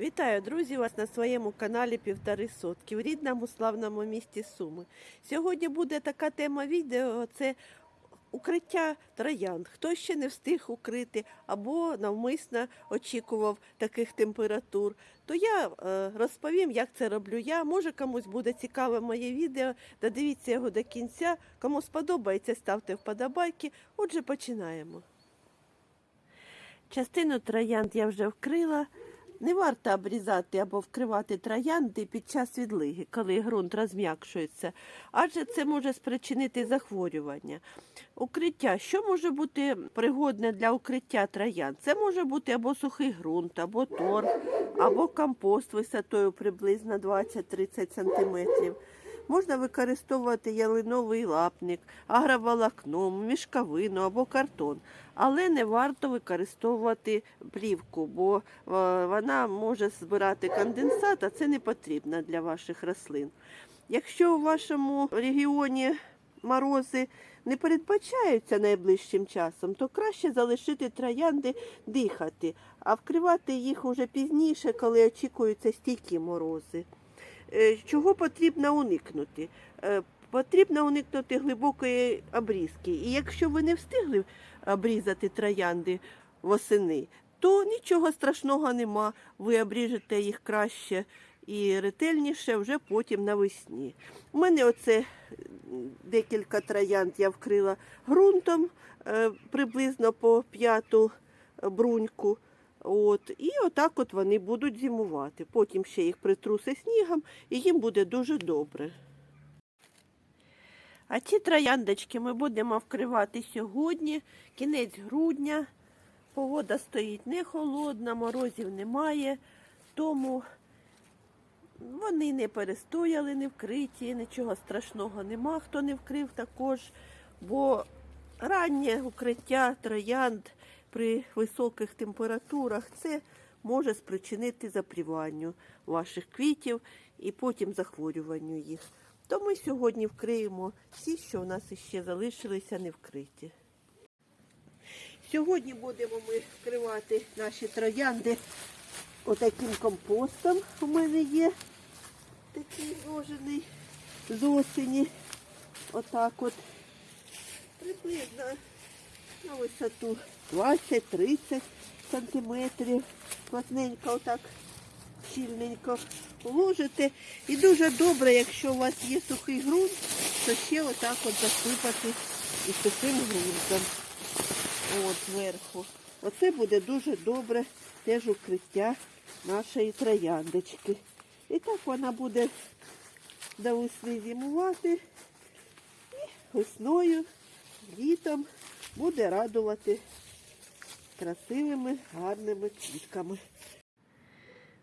Вітаю, друзі, вас на своєму каналі Півтори Сотки в рідному славному місті Суми. Сьогодні буде така тема відео: це укриття троянд. Хто ще не встиг укрити або навмисно очікував таких температур, то я е, розповім, як це роблю я. Може, комусь буде цікаве моє відео. Додивіться його до кінця. Кому сподобається, ставте вподобайки. Отже, починаємо. Частину троянд я вже вкрила. Не варто обрізати або вкривати троянди під час відлиги, коли ґрунт розм'якшується, адже це може спричинити захворювання. Укриття. Що може бути пригодне для укриття троянд? Це може бути або сухий ґрунт, або торф, або компост висотою приблизно 20-30 см. Можна використовувати ялиновий лапник, агроволокно, мішковину або картон. Але не варто використовувати плівку, бо е, вона може збирати конденсат, а це не потрібно для ваших рослин. Якщо у вашому регіоні морози не передбачаються найближчим часом, то краще залишити троянди дихати, а вкривати їх уже пізніше, коли очікуються стійкі морози. Е, Чого потрібно уникнути? Е, Потрібно уникнути глибокої обрізки. І якщо ви не встигли обрізати троянди восени, то нічого страшного нема. Ви обріжете їх краще і ретельніше вже потім навесні. У мене оце декілька троянд я вкрила ґрунтом е, приблизно по п'яту бруньку. От, і отак от вони будуть зимувати. Потім ще їх притруси снігом, і їм буде дуже добре. А ці трояндочки ми будемо вкривати сьогодні, кінець грудня. Погода стоїть не холодна, морозів немає, тому вони не перестояли, не вкриті, нічого страшного нема, хто не вкрив також, бо раннє укриття троянд при високих температурах це може спричинити запріванню ваших квітів і потім захворюванню їх. То ми сьогодні вкриємо всі, що в нас ще залишилися не вкриті. Сьогодні будемо ми вкривати наші троянди отаким компостом. У мене є такий вложений з осені. Отак от. Приблизно на висоту 20-30 сантиметрів. Плотненько отак щільненько вложите. І дуже добре, якщо у вас є сухий ґрунт, то ще отак от засипати і сухим ґрунтом. От зверху. Оце буде дуже добре теж укриття нашої трояндочки. І так вона буде до весни зимувати. І весною, літом буде радувати красивими, гарними квітками.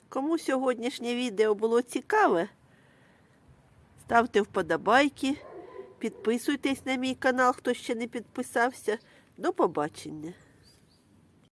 Кому сьогоднішнє відео було цікаве, ставте вподобайки, підписуйтесь на мій канал, хто ще не підписався. До побачення!